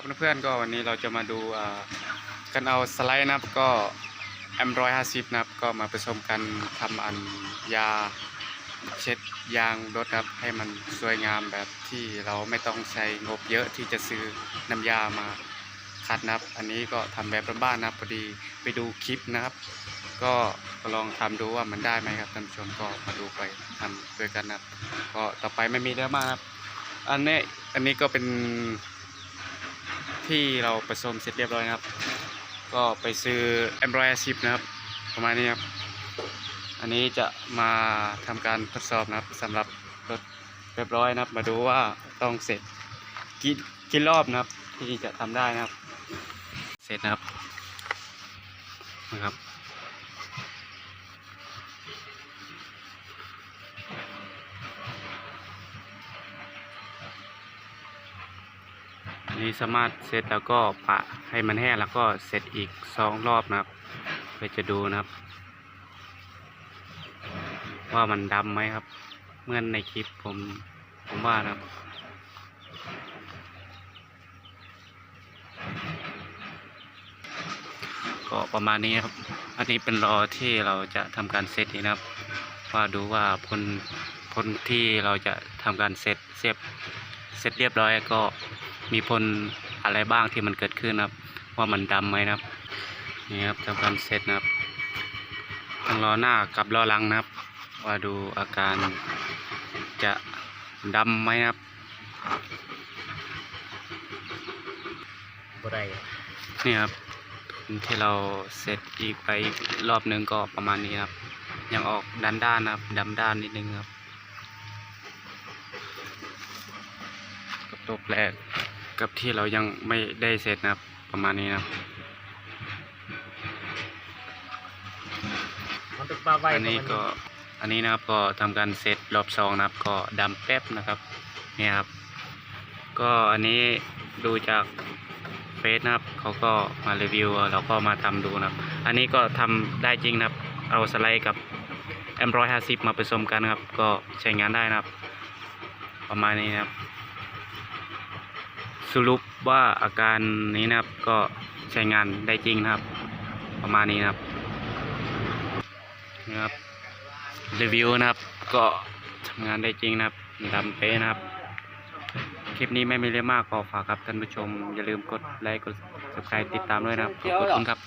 ครับเพื่อนๆก็วันนี้เราจะมาดูกันเอาสไลด์นะครับก็ M150 นะครับก็มาผสมกันทำอันยาเช็ดยางรถครับให้มันสวยงามแบบที่เราไม่ต้องใช้งบเยอะที่จะซื้อน้ำยามาคัดนะครับ อันนี้ก็ทำแบบบ้านๆนะครับพอดีไปดูคลิปนะครับ ก็ลองทำดูว่ามันได้ไหมครับท่านผู้ชมก็มาดูไปทำด้วยกันนะครับ ก็ต่อไปไม่มีเรื่องมากครับ อันนี้อันนี้ก็เป็น ที่เราผสมเสร็จเรียบร้อยนะครับ ก็ไปซื้อแอมบรอยสิบนะครับ ประมาณนี้ครับ อันนี้จะมาทำการทดสอบนะครับสำหรับรถเรียบร้อยนะครับ มาดูว่าต้องเสร็จกี่กี่รอบนะครับ ที่จะทำได้นะครับ เสร็จนะครับนะครับ นี้สามารถเสร็จแล้วก็ปะให้มันแห้งแล้วก็เสร็จอีกสองรอบนะครับ เพื่อจะดูนะครับ ว่ามันดำไหมครับ เมื่อนในคลิปผมผมว่านะครับก็ประมาณนี้ครับ อันนี้เป็นรอที่เราจะทำการเซตนี้นะครับ ว่าดูว่าผลผลที่เราจะทำการเซตเสียบเสร็จเรียบร้อยก็ มีผลอะไรบ้างที่มันเกิดขึ้นนะครับ ว่ามันดำไหมนะครับ นี่ครับทำการเซตนะครับทั้งล้อหน้ากับล้อหลังนะครับ ว่าดูอาการจะดำไหมนะครับบ่ได้นี่ครับที่เราเซตอีกไปอีกรอบหนึ่งก็ประมาณนี้ครับ ยังออกด้านด้านๆนะครับดำด้านนิดนึงครับกับตัวแปร กับที่เรายังไม่ได้เสร็จนะครับประมาณนี้นะครับมันเป็นปลาไว้อันนี้ก็อันนี้นะครับก็ทำการเซตรอบสองนะครับ ก็ดำแป๊บนะครับเนี่ยครับ ก็อันนี้ดูจากเฟซนะครับเขาก็มารีวิวเราก็มาทำดูนะครับ อันนี้ก็ทำได้จริงนะครับ เอาสไลด์กับ M150 มาผสมกันนะครับ ก็ใช้งานได้นะครับ ประมาณนี้นะครับ สรุปว่าอาการนี้นะครับก็ใช้งานได้จริงนะครับ ประมาณนี้นะครับนะครับรีวิวนะครับ ก็ทำงานได้จริงนะครับดำเป๊ะนะครับ คลิปนี้ไม่มีเรื่องมากก็ฝากครับท่านผู้ชม อย่าลืมกดไลค์กด subscribe ติดตามด้วยนะครับขอบคุณครับ